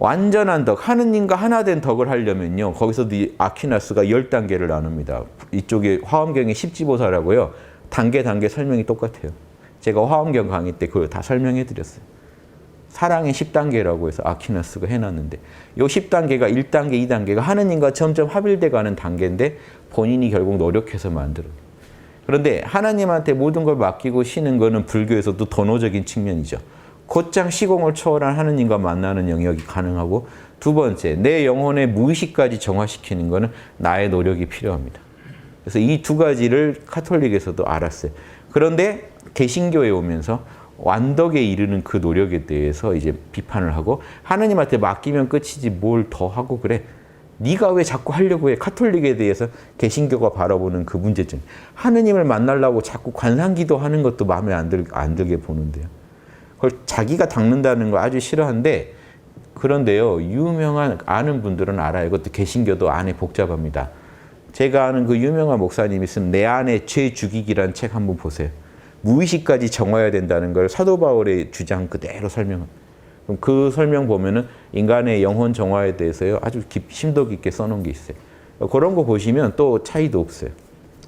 완전한 덕, 하느님과 하나 된 덕을 하려면요. 거기서도 이 아퀴나스가 10단계를 나눕니다. 이쪽에 화엄경의 십지보사라고요. 단계 단계 설명이 똑같아요. 제가 화엄경 강의 때 그걸 다 설명해 드렸어요. 사랑의 10단계라고 해서 아퀴나스가 해놨는데 요 10단계가 1단계, 2단계가 하느님과 점점 합일돼 가는 단계인데 본인이 결국 노력해서 만들어요. 그런데 하나님한테 모든 걸 맡기고 쉬는 거는 불교에서도 도노적인 측면이죠. 곧장 시공을 초월한 하느님과 만나는 영역이 가능하고 두 번째, 내 영혼의 무의식까지 정화시키는 거는 나의 노력이 필요합니다. 그래서 이 두 가지를 카톨릭에서도 알았어요. 그런데 개신교에 오면서 완덕에 이르는 그 노력에 대해서 이제 비판을 하고 하느님한테 맡기면 끝이지 뭘 더 하고 그래. 네가 왜 자꾸 하려고 해? 카톨릭에 대해서 개신교가 바라보는 그 문제점. 하느님을 만나려고 자꾸 관상기도 하는 것도 마음에 안, 들, 안 들게 보는데요. 그걸 자기가 닦는다는 거 아주 싫어하는데 그런데요. 유명한 아는 분들은 알아요. 이것도 개신교도 안에 복잡합니다. 제가 아는 그 유명한 목사님이 쓴 내 안의 죄 죽이기란 책 한번 보세요. 무의식까지 정화해야 된다는 걸 사도 바울의 주장 그대로 설명합니다. 그럼 그 설명 보면은 인간의 영혼 정화에 대해서요 아주 깊, 심도 깊게 써놓은 게 있어요. 그런 거 보시면 또 차이도 없어요.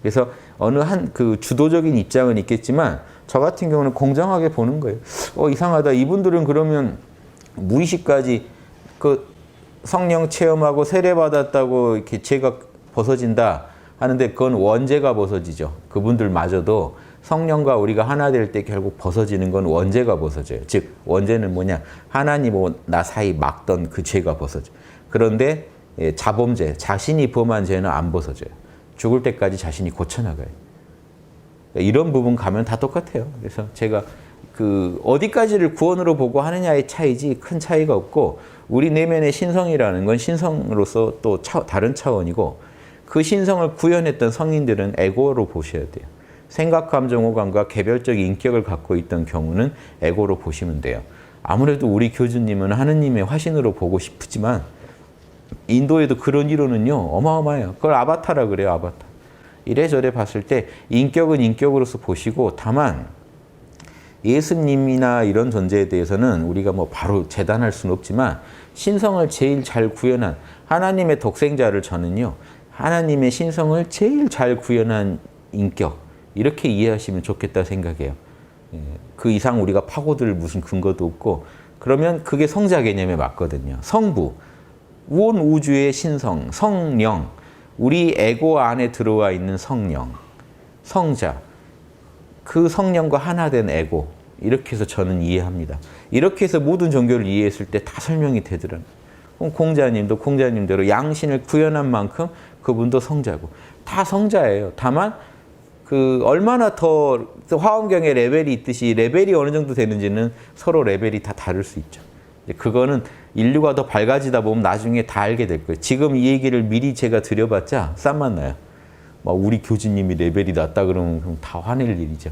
그래서 어느 한 그 주도적인 입장은 있겠지만 저 같은 경우는 공정하게 보는 거예요. 어 이상하다. 이분들은 그러면 무의식까지 그 성령 체험하고 세례 받았다고 이렇게 죄가 벗어진다 하는데 그건 원죄가 벗어지죠. 그분들마저도 성령과 우리가 하나 될 때 결국 벗어지는 건 원죄가 벗어져요. 즉 원죄는 뭐냐 하나님과 나 사이 막던 그 죄가 벗어져. 그런데 예, 자범죄 자신이 범한 죄는 안 벗어져요. 죽을 때까지 자신이 고쳐나가요. 이런 부분 가면 다 똑같아요. 그래서 제가 그 어디까지를 구원으로 보고 하느냐의 차이지 큰 차이가 없고 우리 내면의 신성이라는 건 신성으로서 또 차, 다른 차원이고 그 신성을 구현했던 성인들은 에고로 보셔야 돼요. 생각, 감정, 오감과 개별적 인격을 갖고 있던 경우는 에고로 보시면 돼요. 아무래도 우리 교주님은 하느님의 화신으로 보고 싶지만 인도에도 그런 이론은요 어마어마해요. 그걸 아바타라 그래요 아바타. 이래저래 봤을 때 인격은 인격으로서 보시고 다만 예수님이나 이런 존재에 대해서는 우리가 뭐 바로 재단할 수는 없지만 신성을 제일 잘 구현한 하나님의 독생자를 저는요 하나님의 신성을 제일 잘 구현한 인격 이렇게 이해하시면 좋겠다 생각해요. 예, 그 이상 우리가 파고들 무슨 근거도 없고 그러면 그게 성자 개념에 맞거든요. 성부, 온 우주의 신성, 성령, 우리 에고 안에 들어와 있는 성령, 성자, 그 성령과 하나 된 에고 이렇게 해서 저는 이해합니다. 이렇게 해서 모든 종교를 이해했을 때 다 설명이 되더라고요. 그럼 공자님도 공자님대로 양신을 구현한 만큼 그분도 성자고 다 성자예요. 다만 그 얼마나 더 화엄경의 레벨이 있듯이 레벨이 어느 정도 되는지는 서로 레벨이 다 다를 수 있죠. 그거는 인류가 더 밝아지다 보면 나중에 다 알게 될 거예요. 지금 이 얘기를 미리 제가 드려봤자 쌈만 나요. 막 우리 교주님이 레벨이 낮다 그러면 다 화낼 일이죠.